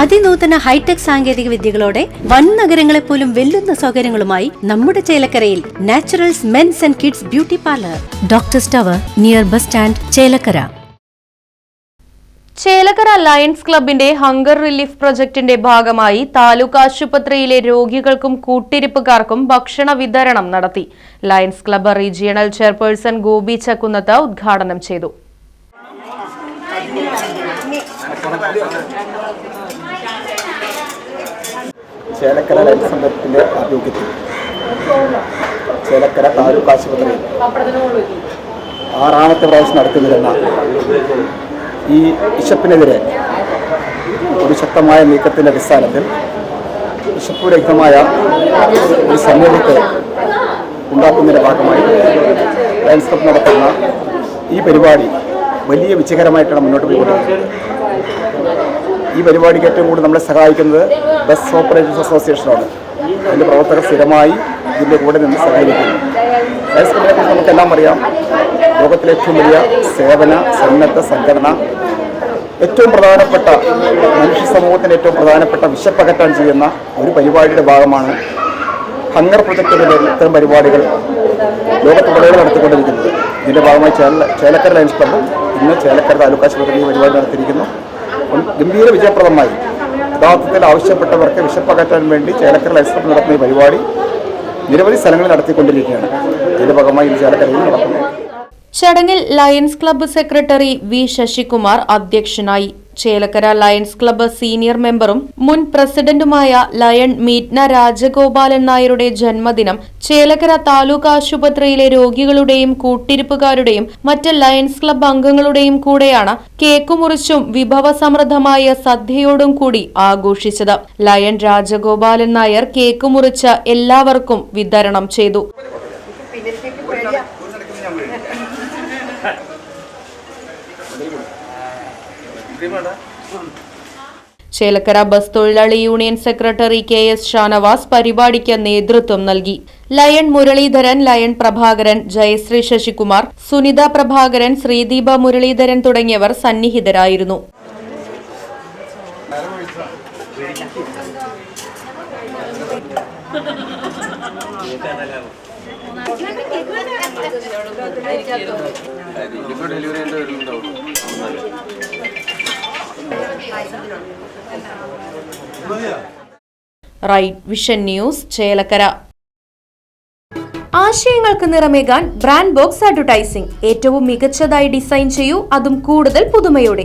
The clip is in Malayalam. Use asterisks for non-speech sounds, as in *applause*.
അതിനൂതന ഹൈടെക് സാങ്കേതിക വിദ്യകളോടെ വൻ നഗരങ്ങളെ പോലും വെല്ലുന്ന സൗകര്യങ്ങളുമായി നമ്മുടെ ചേലക്കരയിൽ naturals men's and kids beauty parlour. Doctor സ്റ്റവർ near bus stand Chelakkara. Chelakkara lions ക്ലബിന്റെ ഹങ്കർ റിലീഫ് പ്രൊജക്ടിന്റെ ഭാഗമായി താലൂക്ക് ആശുപത്രിയിലെ രോഗികൾക്കും കൂട്ടിരിപ്പുകാർക്കും ഭക്ഷണ വിതരണം നടത്തി. Lions club regional chairperson Gopi Chakkunnath ഉദ്ഘാടനം ചെയ്തു. ചേലക്കര ലൈഫ് സംഘത്തിന്റെ ആഭിമുഖ്യത്തിൽ. ചേലക്കര താലൂക്ക് ആശുപത്രിയിൽ ആറാമത്തെ പ്രാവശ്യം നടത്തി വരുന്ന ഈ ബിഷപ്പിനെതിരെ ഒരു ശക്തമായ നീക്കത്തിന്റെ അടിസ്ഥാനത്തിൽ ബിഷപ്പ് രഹിതമായ ഒരു സമൂഹത്തെ ഉണ്ടാക്കുന്നതിന്റെ ഭാഗമായി ലയൻസ് ക്ലബ് നടത്തുന്ന ഈ പരിപാടി വലിയ വിജയകരമായിട്ടാണ് മുന്നോട്ട് പോയിക്കൊണ്ടിരിക്കുന്നത്. ഈ പരിപാടിക്ക് ഏറ്റവും കൂടുതൽ നമ്മളെ സഹായിക്കുന്നത് ബസ് ഓപ്പറേറ്റേഴ്സ് അസോസിയേഷനാണ് അതിന്റെ പ്രവർത്തകർ സ്ഥിരമായി ഇതിന്റെ കൂടെ നിന്ന് സഹായിക്കുന്നു ബസ് കമ്പനിയെക്കുറിച്ച് കുറിച്ച് നമുക്കെല്ലാം അറിയാം. ലോകത്തിലെ ഏറ്റവും വലിയ സേവന സന്നദ്ധ സംഘടന ഏറ്റവും പ്രധാനപ്പെട്ട മനുഷ്യ സമൂഹത്തിന് ഏറ്റവും പ്രധാനപ്പെട്ട വിശപ്പകറ്റാൻ ചെയ്യുന്ന ഒരു പരിപാടിയുടെ ഭാഗമാണ് ഹങ്ങർ പ്രൊജക്ടിന്റെ പേരിൽ ഇത്തരം പരിപാടികൾ ലോകത്തുടനീളം നടത്തിക്കൊണ്ടിരിക്കുന്നത്. ഇതിന്റെ ഭാഗമായി ചേല ചേലക്കര ലൈൻസ് ക്ലബ്ബ് ഇന്ന് ചേലക്കര താലൂക്ക് ആശുപത്രിയിൽ ഈ പരിപാടി നടത്തിയിരിക്കുന്നു. ഗംഭീര വിജയപ്രദമായി യഥാർത്ഥത്തിൽ ആവശ്യപ്പെട്ടവർക്ക് വിശപ്പകറ്റാൻ വേണ്ടി ചേലക്കര ക്ലബ്ബ് നടത്തുന്ന ഈ പരിപാടി നിരവധി സ്ഥലങ്ങളിൽ നടത്തിക്കൊണ്ടിരിക്കുകയാണ്. ഇതിന്റെ ഭാഗമായി ഈ ചേലക്കരയിൽ നടക്കുന്നു. ചടങ്ങിൽ lions club secretary V Sasikumar അധ്യക്ഷനായി ചേലക്കര ലയൺസ് ക്ലബ്ബ് സീനിയർ മെമ്പറും മുൻ പ്രസിഡന്റുമായ ലയൺ മീറ്റ്ന രാജഗോപാലൻ നായരുടെ ജന്മദിനം ചേലക്കര താലൂക്ക് ആശുപത്രിയിലെ രോഗികളുടെയും കൂട്ടിരിപ്പുകാരുടെയും മറ്റ് ലയൺസ് ക്ലബ്ബ് അംഗങ്ങളുടെയും കൂടെയാണ് കേക്ക് മുറിച്ചും വിഭവസമൃദ്ധമായ സദ്യയോടും കൂടി ആഘോഷിച്ചത്. ലയൺ രാജഗോപാലൻ നായർ കേക്ക് മുറിച്ച് എല്ലാവർക്കും വിതരണം ചെയ്തു. ചേലക്കര ബസ് തൊഴിലാളി union secretary K S Shanavas പരിപാടിക്ക് നേതൃത്വം നൽകി. ലയൺ മുരളീധരൻ ലയൺ പ്രഭാകരൻ ജയശ്രീ ശശികുമാർ സുനിത പ്രഭാകരൻ ശ്രീദീപ മുരളീധരൻ തുടങ്ങിയവർ സന്നിഹിതരായിരുന്നു. *laughs* Delivery right vision news Chelakkara ആശയങ്ങൾക്ക് നിറമേകാൻ ബ്രാൻഡ് ബോക്സ് അഡ്വർടൈസിംഗ് ഏറ്റവും മികച്ചതായി ഡിസൈൻ ചെയ്യൂ അതും കൂടുതൽ പുതുമയോടെ.